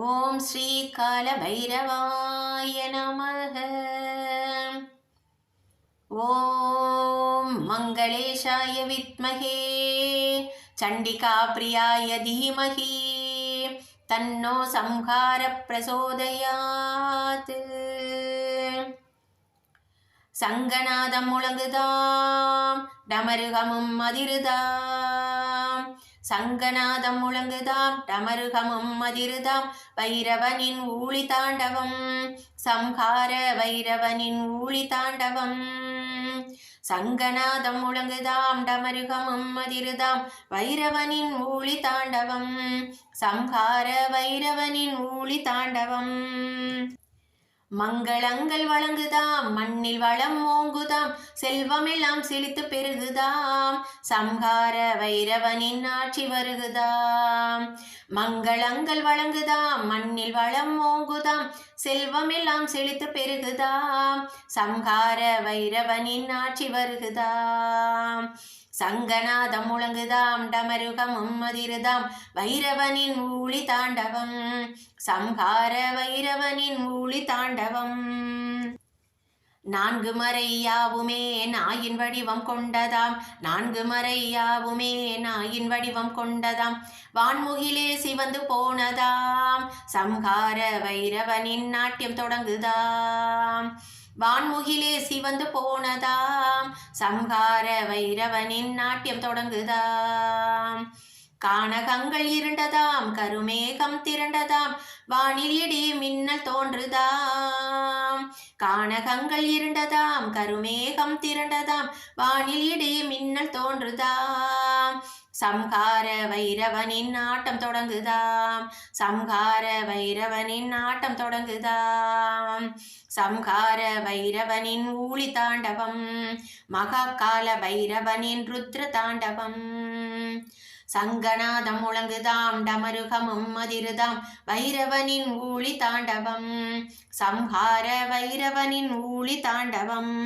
ஓம் ஸ்ரீ கால பைரவாய நமக. ஓம் மங்களேஷாய வித்மகே சண்டிகா பிரியாய தீமகி தன்னோ சம்ஹார பிரசோதயாத். சங்கநாதம் முழங்குதாம் டமருகமும் அதிருதாம். சங்கநாதம் முழங்குதாம் டமருகமும் மதிருதாம். வைரவனின் ஊழி தாண்டவம் சம்ஹார வைரவனின் ஊழி தாண்டவம். சங்கநாதம் முழங்குதாம் டமருகமும் மதிருதாம். வைரவனின் ஊழி தாண்டவம் சம்ஹார வைரவனின் ஊழி தாண்டவம். மங்களங்கள் வழங்குதாம் மண்ணில் வளம் ஓங்குதாம் செல்வமெல்லாம் செழித்து பெருகுதாம் சம்ஹார வைரவனின் ஆட்சி வருகுதாம். மங்களங்கள் வழங்குதாம் மண்ணில் வளம் ஓங்குதாம் செல்வமெல்லாம் செழித்து பெருகுதாம் சம்ஹார வைரவனின் ஆட்சி வருகுதாம். சங்கநாதம் முழங்குதாம் டமருகமும் மதிருதாம் வைரவனின் ஊழி தாண்டவம். சம்ஹார வைரவனின் ஊழி தாண்டவம். நான்கு மறை யாவுமே நாயின் வடிவம் கொண்டதாம். நான்கு மறையாவுமே நாயின் வடிவம் கொண்டதாம். வான்முகிலே சிவந்து போனதாம். சம்ஹார வைரவனின் நாட்டியம் தொடங்குதாம். வான்முகிலே சிவந்து போனதாம். சம்ஹார வைரவனின் நாட்டியம் தொடங்குதாம். கானகங்கள் இருண்டதாம் கருமேகம் திரண்டதாம். வானில் இடி மின்னல் தோன்றுதாம். கானகங்கள் இருண்டதாம் கருமேகம் திரண்டதாம். வானில் இடி மின்னல் தோன்றுதாம். சம்ஹார வைரவனின் ஆட்டம் தொடங்குதாம். சம்ஹார வைரவனின் ஆட்டம் தொடங்குதாம். சம்ஹார வைரவனின் ஊழி தாண்டவம். மகாகால வைரவனின் ருத்ர தாண்டவம். சங்கநாதம் முழங்குதாம் டமருகமும் மதிருதாம். வைரவனின் ஊழி தாண்டவம். சம்ஹார வைரவனின் ஊழி தாண்டவம்.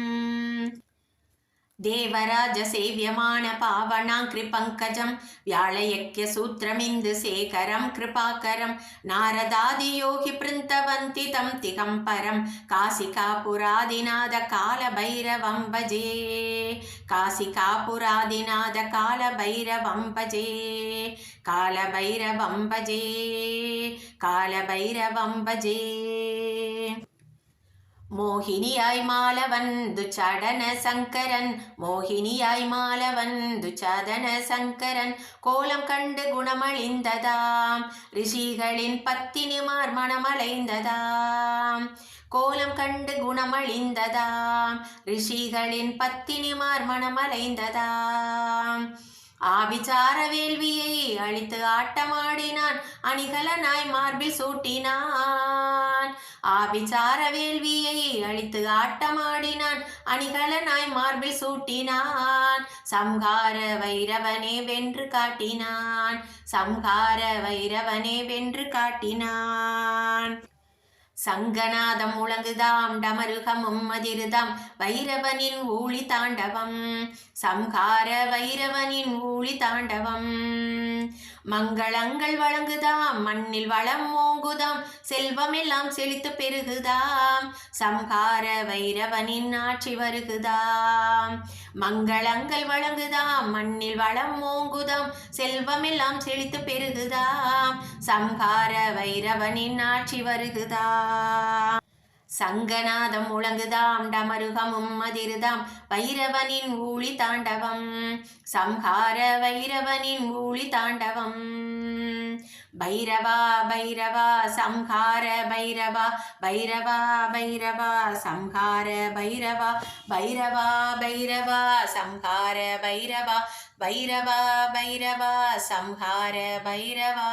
தேவராஜ சேவியமான பாவனாம் கிருபங்கஜம் வியாழயக்கிய சூத்திரமிந்து சேகரம் கிருபாகரம் நாரதாதி யோகி பிருந்தவந்தி தம் திகம்பரம் காசிகா புராதிநாத கால பைரவம் பஜே காசிகா கால பைரவம் பஜே கால பைரவம் பஜே கால பைரவம் பஜே. மோகினியாய் மாலவன் துச்சாடன சங்கரன் மோகினியாய் மாலவன் துச்சாதன சங்கரன் கோலம் கண்டு குணமழிந்ததாம் ரிஷிகளின் பத்தினிமார் மனமலைந்ததாம். கோலம் கண்டு குணமழிந்ததாம் ரிஷிகளின் பத்தினிமார் மனமலைந்ததாம். ஆபிச்சார வேள்வியை அழித்து ஆட்டமாடினான். அணிகலனாய் மார்பில் சூட்டினான். ஆபிச்சார வேள்வியை அழித்து ஆட்டமாடினான். அணிகலனாய் மார்பில் சூட்டினான். சம்ஹார வைரவனே வென்று காட்டினான். சம்ஹார வைரவனே வென்று காட்டினான். சங்கநாதம் உழங்குதாம் டமருகமும் அதிருதாம் வைரவனின் ஊழி தாண்டவம். சம்ஹார வைரவனின் ஊழி தாண்டவம். மங்களங்கள் வழங்குதாம் மண்ணில் வளம் ஓங்குதாம் செல்வமெல்லாம் செழித்து பெருகுதாம் சம்ஹார வைரவனின் ஆட்சி வருகுதாம். மங்களங்கள் வழங்குதாம் மண்ணில் வளம் ஓங்குதாம் செல்வமெல்லாம் செழித்து பெருகுதாம் சம்ஹார வைரவனின் ஆட்சி வருகுதாம். சங்கநாதம் முழங்குதாம் டமருகமும் அதிருதாம் வைரவனின் ஊழி தாண்டவம் சம்ஹார வைரவனின் ஊழி தாண்டவம். பைரவா பைரவா சம்ஹார பைரவா பைரவா பைரவா சம்ஹார பைரவா பைரவா பைரவா சம்ஹார பைரவா பைரவா பைரவா சம்ஹார பைரவா.